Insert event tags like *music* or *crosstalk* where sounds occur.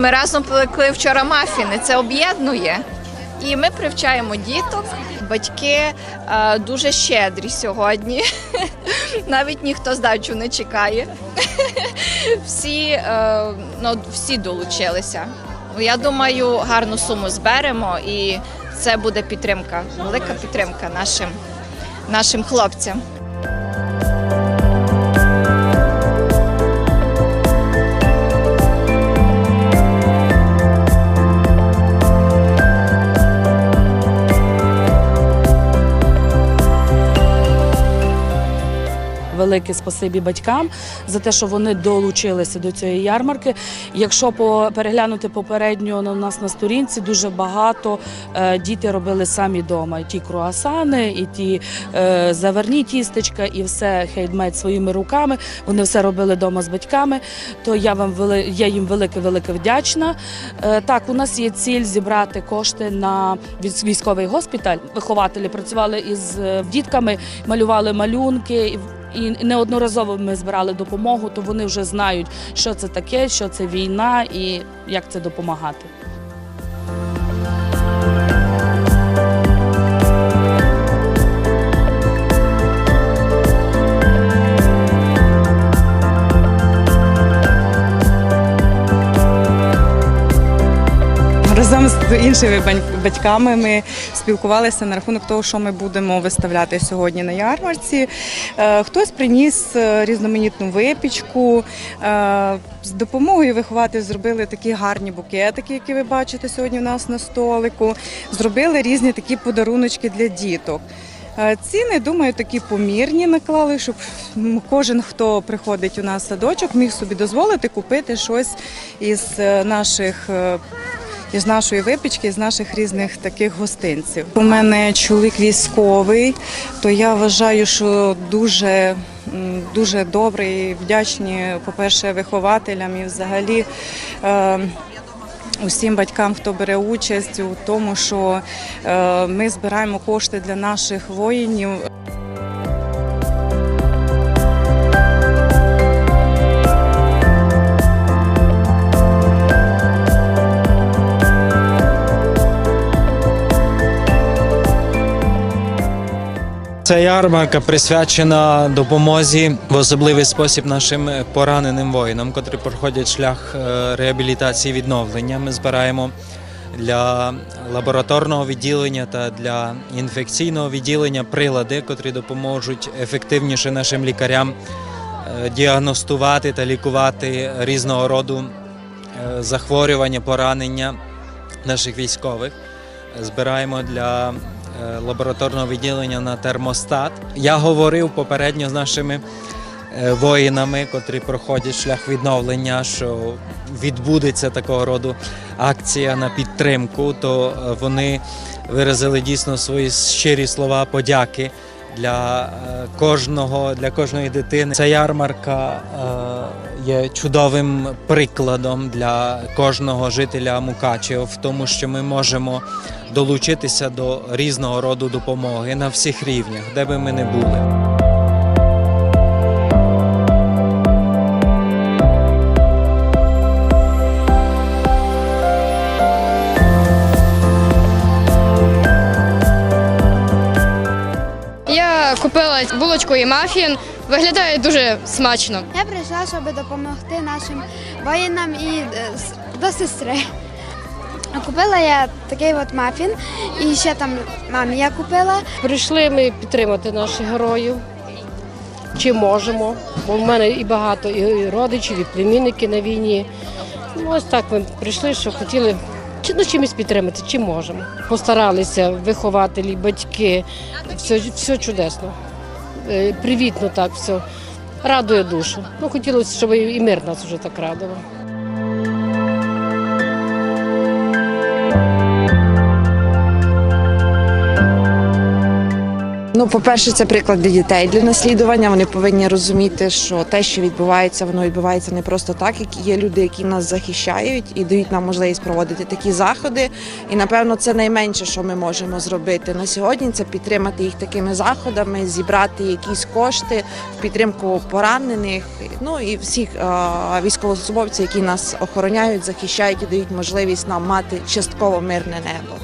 Ми разом пекли вчора мафіни, це об'єднує. І ми привчаємо діток. Батьки е, дуже щедрі сьогодні. *laughs* Навіть ніхто здачу не чекає. *laughs* всі, е, ну, всі долучилися. Я думаю, гарну суму зберемо, і це буде підтримка, велика підтримка нашим, нашим хлопцям. Велике спасибі батькам за те, що вони долучилися до цієї ярмарки. Якщо переглянути попередньо на- нас на сторінці, дуже багато е, діти робили самі вдома. І ті круасани, і ті е, заварні тістечка, і все хейдмейд своїми руками. Вони все робили вдома з батьками. То я вам я їм велике велике вдячна. Е, так, у нас є ціль зібрати кошти на військовий госпіталь. Вихователі працювали із дітками, малювали малюнки. І неодноразово ми збирали допомогу, то вони вже знають, що це таке, що це війна і як це допомагати. Разом з іншими батьками ми спілкувалися на рахунок того, що ми будемо виставляти сьогодні на ярмарці. Е, Хтось приніс е, різноманітну випічку. Е, З допомогою виховати зробили такі гарні букетики, які ви бачите сьогодні у нас на столику. Зробили різні такі подаруночки для діток. Ціни, думаю, такі помірні наклали, щоб кожен, хто приходить у нас садочок, міг собі дозволити купити щось із наших із нашої випічки, з наших різних таких гостинців. У мене чоловік військовий, то я вважаю, що дуже, дуже добре і вдячні, по-перше, вихователям і взагалі. Е, Усім батькам, хто бере участь у тому, що е, ми збираємо кошти для наших воїнів. Ця ярмарка присвячена допомозі в особливий спосіб нашим пораненим воїнам, котрі проходять шлях е, реабілітації відновлення. Ми збираємо для лабораторного відділення та для інфекційного відділення прилади, котрі допоможуть ефективніше нашим лікарям е, діагностувати та лікувати різного роду е, захворювання, поранення наших військових. Збираємо для лабораторного відділення на термостат. Я говорив попередньо з нашими е, воїнами, котрі проходять шлях відновлення, що відбудеться такого роду акція на підтримку, то е, вони виразили дійсно свої щирі слова подяки для е, кожного, для кожної дитини. Ця ярмарка е, є чудовим прикладом для кожного жителя Мукачева в тому, що ми можемо долучитися до різного роду допомоги на всіх рівнях, де би ми не були. Булочку і мафін. Виглядає дуже смачно. Я прийшла, щоб допомогти нашим воїнам і е, до сестри. Купила я такий от мафін, і ще там мамі я купила. Прийшли ми підтримати наших героїв. Чи можемо? Бо в мене і багато і родичів, і племінники на війні. Ну, ось так ми прийшли, що хотіли чи- ну, чимось підтримати, чи можемо. Постаралися вихователі, батьки, все, все чудесно. Е, Привітно так все. Радує душу. Ну, хотілося, щоб і мир нас вже так радував. Ну, по-перше, це приклад для дітей для наслідування. Вони повинні розуміти, що те, що відбувається, воно відбувається не просто так. Які є люди, які нас захищають і дають нам можливість проводити такі заходи. І напевно це найменше, що ми можемо зробити на сьогодні. Це підтримати їх такими заходами, зібрати якісь кошти в підтримку поранених. Ну і всіх військовослужбовців, які нас охороняють, захищають і дають можливість нам мати частково мирне небо.